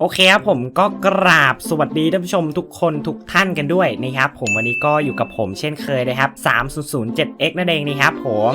โอเคครับผมก็กราบสวัสดีท่านผู้ชมทุกคนทุกท่านกันด้วยนะครับผมวันนี้ก็อยู่กับผมเช่นเคยนะครับ 3007x นั่นเองนะครับผม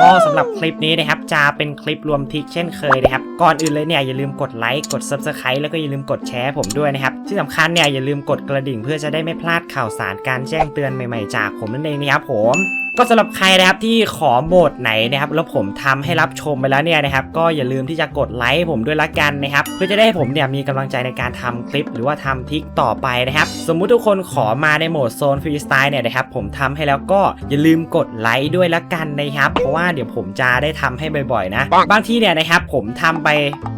ก็สำหรับคลิปนี้นะครับจะเป็นคลิปรวมทิกเช่นเคยนะครับก่อนอื่นเลยเนี่ยอย่าลืมกดไลค์กด Subscribe แล้วก็อย่าลืมกดแชร์ผมด้วยนะครับที่สำคัญเนี่ยอย่าลืมกดกระดิ่งเพื่อจะได้ไม่พลาดข่าวสารการแจ้งเตือนใหม่ๆจากผมนั่นเองนะครับผม ก็สำหรับใครนะครับที่ขอโหมดไหนนะครับแล้วผมทำให้รับชมไปแล้วเนี่ยนะครับก็อย่าลืมที่จะกดไลค์ให้ผมด้วยละกันนะครับเพื่อจะได้ให้ผมเนี่ยมีกำลังใจในการทำคลิป หรือว่าทำทริกต่อไปนะครับสมมุติทุกคนขอมาในโหมดโซนฟรีสไตล์เนี่ยนะครับผมทำให้แล้วก็อย่าลืมกดไลค์ด้วยละกันนะครับเพราะว่าเดี๋ยวผมจะได้ทำให้บ่อยๆนะบางทีเนี่ยนะครับผมทำไป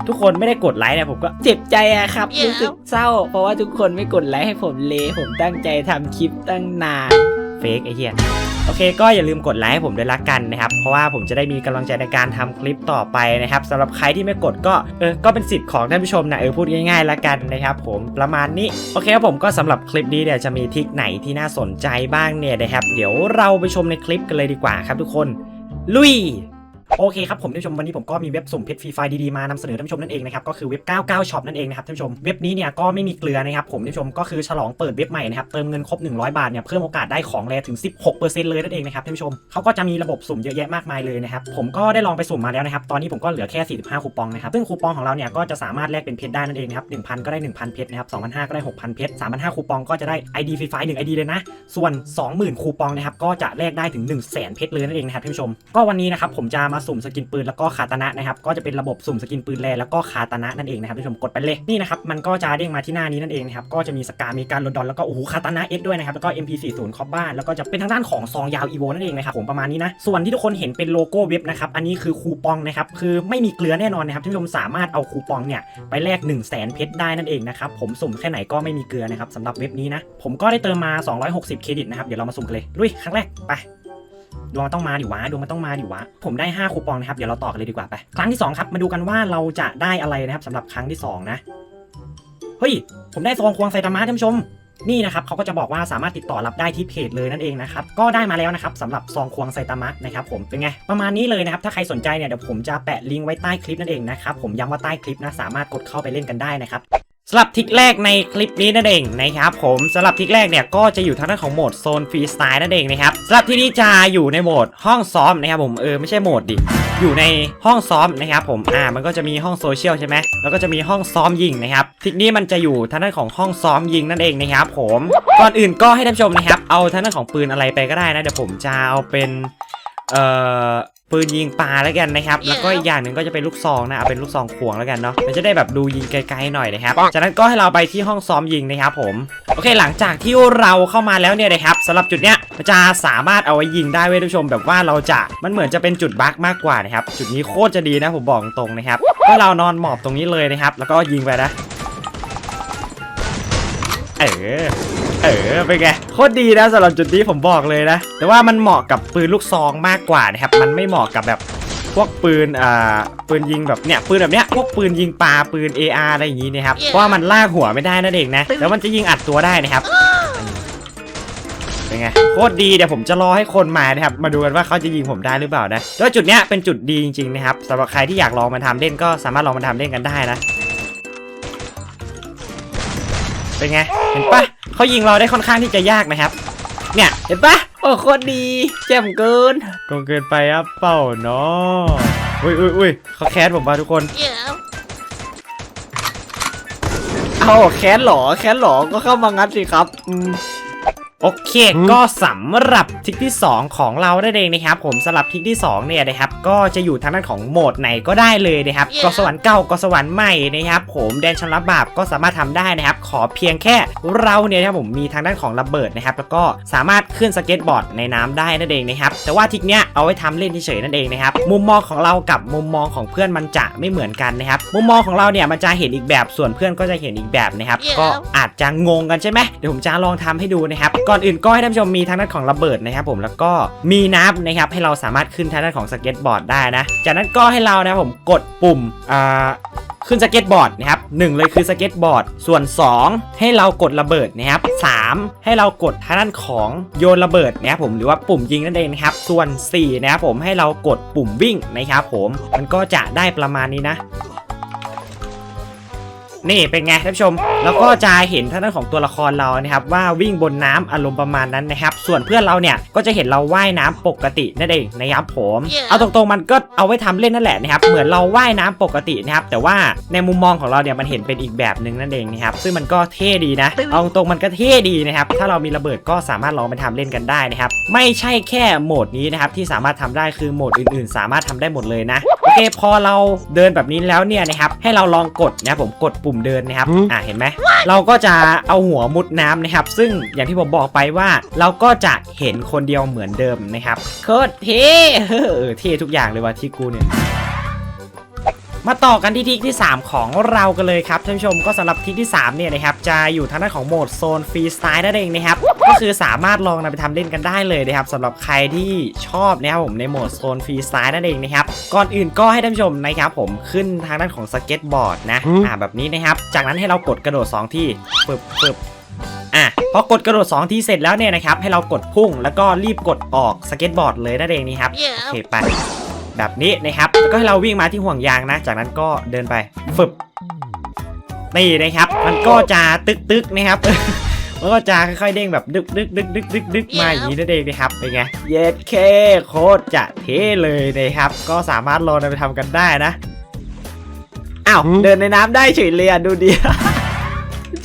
ทุกคนไม่ได้กดไลค์เนี่ยผมก็เจ็บใจอะครับรู้สึกเศร้า เพราะว่าทุกคนไม่กดไลค์ให้ผมเลยผมตั้งใจทำคลิปตั้งนานเฟกไอ้เหี้ย โอเค ก็อย่าลืมกดไลค์ให้ผมด้วยละกันนะครับ เพราะว่าผมจะได้มีกำลังใจในการทำคลิปต่อไปนะครับสำหรับใครที่ไม่กดก็เออก็เป็นสิทธิ์ของท่านผู้ชมนะเออพูดง่ายๆละกันนะครับผมประมาณนี้โอเคครับผมก็สำหรับคลิปนี้เนี่ยจะมีทิกไหนที่น่าสนใจบ้างเนี่ยนะครับ เดี๋ยวเราไปชมในคลิปกันเลยดีกว่าครับทุกคน ลุย โอเคครับผมท่านผู้ชมวันนี้ผมก็มีเว็บสุ่มเพชรฟรีไฟล์ดีๆมานำเสนอท่านผู้ชมนั่นเองนะครับก็คือเว็บ 99ช็อปนั่นเองนะครับท่านผู้ชมเว็บนี้เนี่ยก็ไม่มีเกลือนะครับผมท่านผู้ชมก็คือฉลองเปิดเว็บใหม่นะครับเติมเงินครบ 100 บาทเนี่ยเพิ่มโอกาสได้ของแรถึง 16%เลยนั่นเองนะครับท่านผู้ชมเขาก็จะมีระบบสุ่มเยอะแยะมากมายเลยนะครับผมก็ได้ลองไปสุ่มมาแล้วนะครับตอนนี้ผมก็เหลือแค่ 45 คูปองนะครับซึ่งคูปองของเราเนี่ยก็จะสามารถแลกเป็นเพชรได้นั่นเองนะครับ1,000 ก็ได้ 1,000 เพชรนะครับ2,500 ก็ได้ 6,000 เพชร3,500 คูปองก็จะได้ ID ฟรีไฟล์1 ID เลยนะส่วน 20,000 คูปองนะครับก็จะแลกได้ถึง 1 0 0 0 0แเพชรเลยนั่นเองนะครับท่านผู้ชมก็วันนี้นะครับผมจะมาสุ่มสกินปืนแล้วก็คาตานะนะครับก็จะเป็นระบบสุ่มสกินปืนแรแล้วก็คาตานะนั่นเองนะครับท่านผู้ชมกดไปเลยนี่นะครับมันก็จะเด้งมาที่หน้านี้นั่นเองนะครับก็จะมีสกามีการลดดอนแล้วก็โอ้โหคาตานะเอสด้วยนะครับแล้วก็ MP40 คอบบ้านแล้วก็จะเป็นทางด้านของซองยาวอีโวนั่นเองนะครับผมประมาณนี้นะส่วนที่ทุกคนเห็นเป็นโลโก้เว็บนะครับอันนี้คือคูปองนะครับคือไม่มีเกลือแน่นอนนะครับท่านผู้ชมสามารถเอาคูปองเนี่ยไปแลก1 0 0 0 0แสนเพชรได้นั่นเองนะครับผมสุ่มแค่ไหนก็ไม่มีเกลือนะครับสำหรับเว็บนี้นะผมก็ได้เติมมา 260 เครดิตนะครับเดี๋ยวเรามาสุ่มกันเลยลุยครั้งแรกไป ดวงมันต้องมาดิวะดวงมันต้องมาดิวะ ผมได้ 5 คูปองนะครับ เดี๋ยวเราต่อกันเลยดีกว่าไป ครั้งที่ 2 ครับ มาดูกันว่าเราจะได้อะไรนะครับสำหรับครั้งที่ 2 นะ เฮ้ย ผมได้ซองควงไซตามะท่านผู้ชม นี่นะครับเขาก็จะบอกว่าสามารถติดต่อรับได้ที่เพจเลยนั่นเองนะครับ ก็ได้มาแล้วนะครับสำหรับซองควงไซตามะนะครับผม เป็นไง ประมาณนี้เลยนะครับ ถ้าใครสนใจเนี่ยเดี๋ยวผมจะแปะลิงก์ไว้ใต้คลิปนั่นเองนะครับ ผมย้ำว่าใต้คลิปนะ สามารถกดเข้าไปเล่นกันได้นะครับ สำหรับทิกแรกในคลิปนี้นั่นเองนะครับผมสำหรับทิกแรกเนี่ยก็จะอยู่ทางด้านของโหมดโซนฟรีสไตล์นั่นเองนะครับสำหรับที่นี้จะอยู่ในโหมดห้องซ้อมนะครับผมเออไม่ใช่โหมดดิอยู่ในห้องซ้อมนะครับผมอ่ามันก็จะมีห้องโซเชียลใช่ไหมแล้วก็จะมีห้องซ้อมยิงนะครับทิกนี้มันจะอยู่ทางด้านของห้องซ้อมยิงนั่นเองนะครับผมก่อนอื่นก็ให้ท่านผู้ชมนะครับเอาทางด้านของปืนอะไรไปก็ได้นะเดี๋ยวผมจะเอาเป็นเอ่อ ปืนยิงปลาแล้วกันนะครับ แล้วก็อีกอย่างหนึ่งก็จะเป็นลูกซองนะเอาเป็นลูกซองขวงแล้วกันเนาะ มันจะได้แบบดูยิงไกลๆหน่อยนะครับ จากนั้นก็ให้เราไปที่ห้องซ้อมยิงนะครับผม โอเคหลังจากที่เราเข้ามาแล้วเนี่ยนะครับสำหรับจุดเนี้ยมันจะสามารถเอาไว้ยิงได้เว้ยท่านผู้ชม แบบว่าเราจะมันเหมือนจะเป็นจุดบั๊กมากกว่านะครับ จุดนี้โคตรจะดีนะผมบอกตรงๆนะครับ ก็เรานอนหมอบตรงนี้เลยนะครับ แล้วก็ยิงไปนะ เออ เออเป็นไงโคตรดีนะสำหรับจุดนี้ผมบอกเลยนะ แต่ว่ามันเหมาะกับปืนลูกซองมากกว่านะครับ มันไม่เหมาะกับแบบพวกปืนอ่าปืนยิงแบบเนี้ยปืนแบบเนี้ยพวกปืนยิงปลาปืน AR อะไรอย่างงี้นะครับ เพราะว่ามันลากหัวไม่ได้นั่นเองนะ แล้วมันจะยิงอัดตัวได้นะครับเป็นไงโคตรดีเดี๋ยวผมจะรอให้คนมานะครับมาดูกันว่าเขาจะยิงผมได้หรือเปล่านะแล้วจุดเนี้ยเป็นจุดดีจริงๆนะครับสำหรับใครที่อยากลองมาทำเล่นก็สามารถลองมาทำเล่นกันได้นะ เป็นไง เห็นปะเขายิงเราได้ค่อนข้างที่จะยากนะครับ เนี่ย เห็นปะโอ้โคตรดีแจ่มเกินกงเกินไปอะเปล่าเนาะอุ้ยอุ้ยอุ้ยเขาแคสผมมาทุกคน Yeah. เอาแคสหรอแคสหรอก็เข้ามางัดสิครับอืม โอเค ก็สำหรับทริกที่ 2 ของเราได้เองนะครับ ผมสำหรับทริกที่2เนี่ยนะครับ ก็จะอยู่ทางด้านของโหมดไหนก็ได้เลยนะครับ Yeah. ก็สวรรค์เก่าก็สวรรค์ใหม่นะครับ ผมแดนชำระบาปก็สามารถทำได้นะครับ ขอเพียงแค่เราเนี่ยนะครับผมมีทางด้านของระเบิดนะครับ แล้วก็สามารถขึ้นสเก็ตบอร์ดในน้ำได้นั่นเองนะครับ แต่ว่าทริกเนี้ยเอาไว้ทำเล่นเฉยๆนั่นเองนะครับ มุมมองของเรากับมุมมองของเพื่อนมันจะไม่เหมือนกันนะครับ มุมมองของเราเนี่ยมันจะเห็นอีกแบบ ส่วนเพื่อนก็จะเห็นอีกแบบนะครับ Yeah. ก็อาจจะงงกันใช่ไหมเดี๋ยวผมจะลองทำให้ดูนะครับก่อนอื่นก็ให้ท่านผู้ชมมีทางด้านของระเบิดนะครับผมแล้วก็มีน้ำนะครับให้เราสามารถขึ้นทางด้านของสเก็ตบอร์ดได้นะ จากนั้นก็ให้เรานะครับผมกดปุ่มอ่าขึ้นสเก็ตบอร์ดนะครับหนึ่งเลยคือสเก็ตบอร์ด ส่วน 2 ให้เรากดระเบิดนะครับสามให้เรากดทางด้านของโยนระเบิดนะครับผมหรือว่าปุ่มยิงนั่นเองนะครับส่วน4นะครับผมให้เรากดปุ่มวิ่งนะครับผมมันก็จะได้ประมาณนี้นะ นี่เป็นไงท่านผู้ชม แล้วก็จะเห็นท่านของตัวละครเรานะครับว่าวิ่งบนน้ำอารมณ์ประมาณนั้นนะครับ ส่วนเพื่อนเราเนี่ยก็จะเห็นเราว่ายน้ำปกตินั่นเองนะครับผม Yeah. เอาตรงๆมันก็เอาไว้ทำเล่นนั่นแหละนะครับ เหมือนเราว่ายน้ำปกตินะครับ แต่ว่าในมุมมองของเราเนี่ยมันเห็นเป็นอีกแบบหนึ่งนั่นเองนะครับ ซึ่งมันก็เท่ดีนะ เอาตรงๆมันก็เท่ดีนะครับ ถ้าเรามีระเบิดก็สามารถลองไปทำเล่นกันได้นะครับ ไม่ใช่แค่โหมดนี้นะครับที่สามารถทำได้คือโหมดอื่น ๆ สามารถทำได้หมดเลยนะ โอเค พอเราเดินแบบนี้แล้วเนี่ยนะครับ ให้เราลองกดนะครับผมกดปุ่มเดินนะครับอืมอ่าเห็นไหม เราก็จะเอาหัวมุดน้ำนะครับ ซึ่งอย่างที่ผมบอกไปว่า เราก็จะเห็นคนเดียวเหมือนเดิมนะครับโคตรเท่เออเท่ทุกอย่างเลยว่ะที่กูเนี่ย มาต่อกันที่ทิกที่ 3 ของเรากันเลยครับท่านผู้ชมก็สำหรับทิกที่3เนี่ยนะครับจะอยู่ทางด้านของโหมดโซนฟรีสไตล์นั่นเองนะครับก็คือสามารถลองนำไปทำเล่นกันได้เลยนะครับสำหรับใครที่ชอบนะครับผมในโหมดโซนฟรีสไตล์นั่นเองนะครับก่อนอื่นก็ให้ท่านผู้ชมนะครับผมขึ้นทางด้านของสเก็ตบอร์ดนะอืมอ่าแบบนี้นะครับจากนั้นให้เรากดกระโดด 2 ที่ปึบปึบอะพอกดกระโดด 2 ที่เสร็จแล้วเนี่ยนะครับให้เรากดพุ่งแล้วก็รีบกดออกสเก็ตบอร์ดเลยนั่นเองนี่ครับโอ Yeah. เคไป แบบนี้นะครับแล้วก็ให้เราวิ่งมาที่ห่วงยางนะ จากนั้นก็เดินไปฟึบนี่นะครับ มันก็จะตึกตึกๆนะครับมันก็จะค่อยๆเด้งแบบดึกดึกดึกดึกดึกดึกมาอย่างนี้นั่นเองนะครับเป็นไงเย็ดเคโคตรจะเท่เลยนะครับ ก็สามารถลองนำไปทำกันได้นะอ้าวอืมเดินในน้ำได้เฉยเลยอะดูดิ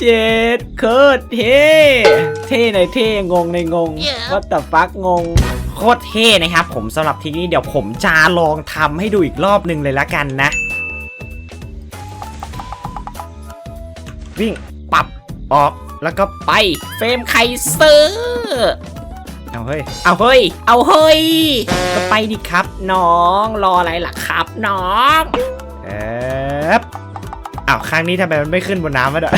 เจ็ดโคตรเท่เท่ในเท่งงในงง Yeah. ว่าแต่ฟักงง โคตรเท่นะครับผมสำหรับทีนี้เดี๋ยวผมจะลองทำให้ดูอีกรอบหนึ่งเลยละกันนะ วิ่งปรับออกแล้วก็ไปเฟรมไคเซอร์เอาเฮ้ย เอาเฮ้ย เอาเฮ้ย ก็ไปดิครับน้องรออะไรล่ะครับน้องเอ๊บอ้าวครั้งนี้ทำไมมันไม่ขึ้นบนน้ำวะเด้อ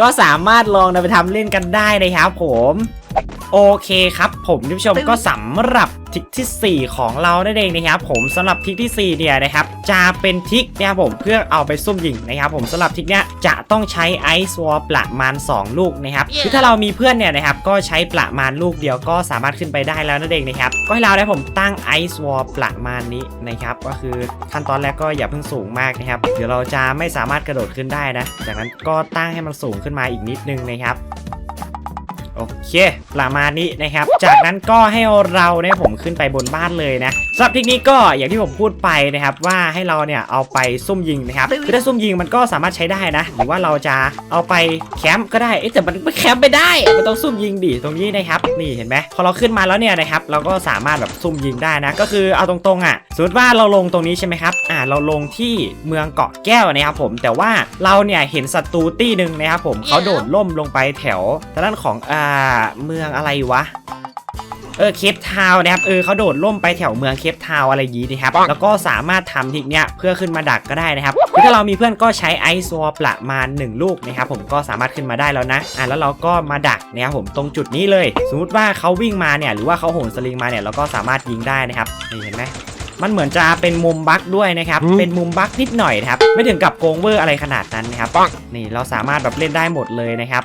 ก็สามารถลองนำไปทำเล่นกันได้นะครับผม โอเคครับผมท่านผู้ชมก็สำหรับทริกทีสี่ 4 ของเรานั่นเองนะครับผมสำหรับทริกที่ 4 เนี่ยนะครับจะเป็นทริกนะครับผมเพื่อเอาไปซุ่มยิงนะครับผมสำหรับทริกเนี้ยจะต้องใช้ไอซ์วอลประมาณ 2 ลูกนะครับ Yeah. คือถ้าเรามีเพื่อนเนี่ยนะครับก็ใช้ประมาณลูกเดียวก็สามารถขึ้นไปได้แล้วนั่นเองนะครับก็ให้เราได้ผมตั้งไอซ์วอลประมาณนี้นะครับก็คือขั้นตอนแรกก็อย่าเพิ่งสูงมากนะครับเดี๋ยวเราจะไม่สามารถกระโดดขึ้นได้นะจากนั้นก็ตั้งให้มันสูงขึ้นมาอีกนิดนึงนะครับ โอเคประมาณนี้นะครับ จากนั้นก็ให้เราเนี่ยผมขึ้นไปบนบ้านเลยนะ สำหรับเทคนิคก็อย่างที่ผมพูดไปนะครับว่าให้เราเนี่ยเอาไปซุ่มยิงนะครับคือถ้าซุ่มยิงมันก็สามารถใช้ได้นะ หรือว่าเราจะเอาไปแคมป์ก็ได้เอ๊ะแต่มันไม่แคมป์ไม่ได้มันต้องซุ่มยิงดิตรงนี้นะครับนี่เห็นไหมพอเราขึ้นมาแล้วเนี่ยนะครับเราก็สามารถแบบซุ่มยิงได้นะ ก็คือเอาตรงๆอะสมมติว่าเราลงตรงนี้ใช่ไหมครับอ่าเราลงที่เมืองเกาะแก้วนะครับผมแต่ว่าเราเนี่ยเห็นศัตรูตี้หนึ่งนะครับผมเขาโดดล่มลงไปแถวทางด้านของอ่าเมืองอะไรวะ เออเคปทาวน์นะครับเออเขาโดดล่มไปแถวเมืองเคปทาวน์อะไรอยางงี้นะครับแล้วก็สามารถทำทริกเนี้ยเพื่อขึ้นมาดักก็ได้นะครับคือถ้าเรามีเพื่อนก็ใช้ไอซ์วอลประมาณ 1 ลูกนะครับผมก็สามารถขึ้นมาได้แล้วนะอะแล้วเราก็มาดักนะครับผมตรงจุดนี้เลย สมมติว่าเขาวิ่งมาเนี่ยหรือว่าเขาโหนสลิงมาเนี่ยเราก็สามารถยิงได้นะครับนี่เห็นไหมมันเหมือนจะเป็นมุมบั๊กด้วยนะครับอืมเป็นมุมบั๊กนิดหน่อยนะครับ ไม่ถึงกับโกงเวอร์อะไรขนาดนั้นนะครับ นี่เราสามารถแบบเล่นได้หมดเลยนะครับ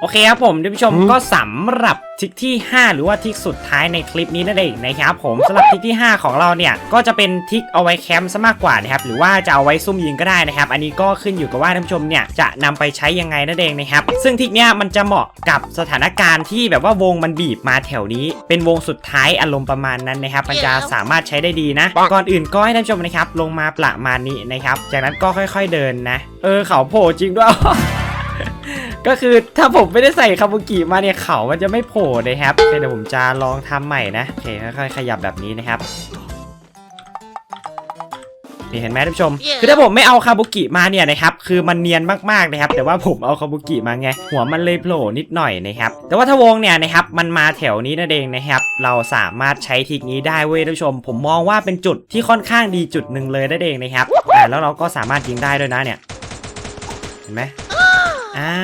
โอเคครับผมท่านผู้ชมอืมก็สำหรับทริกที่ 5 หรือว่าทริกสุดท้ายในคลิปนี้นั่นเองนะครับผมสำหรับทริกที่ 5 ของเราเนี่ยก็จะเป็นทริกเอาไว้แคมป์ซะมากกว่านะครับหรือว่าจะเอาไว้ซุ่มยิงก็ได้นะครับ อันนี้ก็ขึ้นอยู่กับว่าท่านผู้ชมเนี่ยจะนำไปใช้ยังไงนั่นเองนะครับซึ่งทริกเนี้ยมันจะเหมาะกับสถานการณ์ที่แบบว่าวงมันบีบมาแถวนี้ เป็นวงสุดท้ายอารมณ์ประมาณนั้นนะครับมันจะสามารถใช้ได้ดีนะ ก่อนอื่นก็ให้ท่านผู้ชมนะครับลงมาประมาณนี้นะครับจากนั้นก็ค่อย ๆเดินนะ เออเขาโผล่จริงด้วย ก็คือถ้าผมไม่ได้ใส่คาบุกิมาเนี่ยเขามันจะไม่โผล่นะครับโอเคเดี๋ยวผมจะลองทำใหม่นะโอเคค่อยๆขยับแบบนี้นะครับนี่เห็นไหมท่านผู้ชม Yeah. คือถ้าผมไม่เอาคาบุกิมาเนี่ยนะครับ คือมันเนียนมากๆนะครับ แต่ว่าผมเอาคาบุกิมาไง หัวมันเลยโผล่นิดหน่อยนะครับ แต่ว่าถ้าวงเนี่ยนะครับ มันมาแถวนี้นั่นเองนะครับ เราสามารถใช้ทริกนี้ได้เว้ยท่านผู้ชม ผมมองว่าเป็นจุดที่ค่อนข้างดีจุดหนึ่งเลยนั่นเองนะครับอ่าแล้วเราก็สามารถยิงได้ด้วยนะเนี่ย เห็นไหม อ่า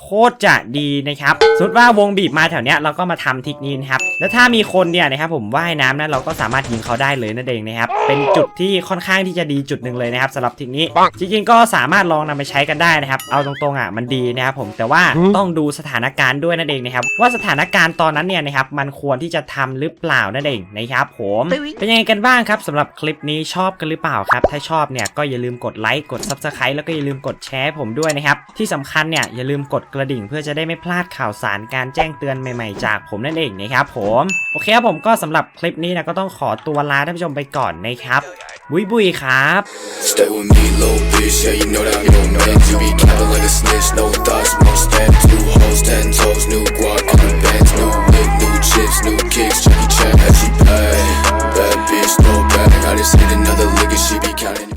โคตรจะดีนะครับสมมติว่าวงบีบมาแถวเนี้ยเราก็มาทำทริกนี้นะครับแล้วถ้ามีคนเนี่ยนะครับผมว่ายน้ำนะเราก็สามารถยิงเขาได้เลยนั่นเองนะครับเป็นจุดที่ค่อนข้างที่จะดีจุดหนึ่งเลยนะครับสำหรับทริกนี้จริงๆก็สามารถลองนำไปใช้กันได้นะครับเอาตรงๆอะมันดีนะครับผมแต่ว่าต้องดูสถานการณ์ด้วยนั่นเองนะครับว่าสถานการณ์ตอนนั้นเนี่ยนะครับมันควรที่จะทำหรือเปล่านั่นเองนะครับผมเป็นยังไงกันบ้างครับสำหรับคลิปนี้ชอบกันหรือเปล่าครับ ถ้าชอบเนี่ยก็อย่าลืมกดไลค์กด Subscribe แล้วก็อย่าลืมกดแชร์ให้ผมด้วยนะครับที่สำคัญคัญเนี่ยอย่าลืมกดกระดิ่งเพื่อจะได้ไม่พลาดข่าวสารการแจ้งเตือนใหม่ๆ จากผมนั่นเองนะครับผมโอเคครับผมก็สำหรับคลิปนี้นะก็ต้องขอตัวลาท่านผู้ชมไปก่อนนะครับบุยบุยครับ Stay with me, little bitch. Yeah, you know that I'm your man. You be counting like a snitch. No thoughts, no spam. Two hoes, ten toes, new guac, new bands, new wig, new chips, new kicks. Jackie Chan, as she pay. Bad bitch, no bag. I just hit another lick and she be counting.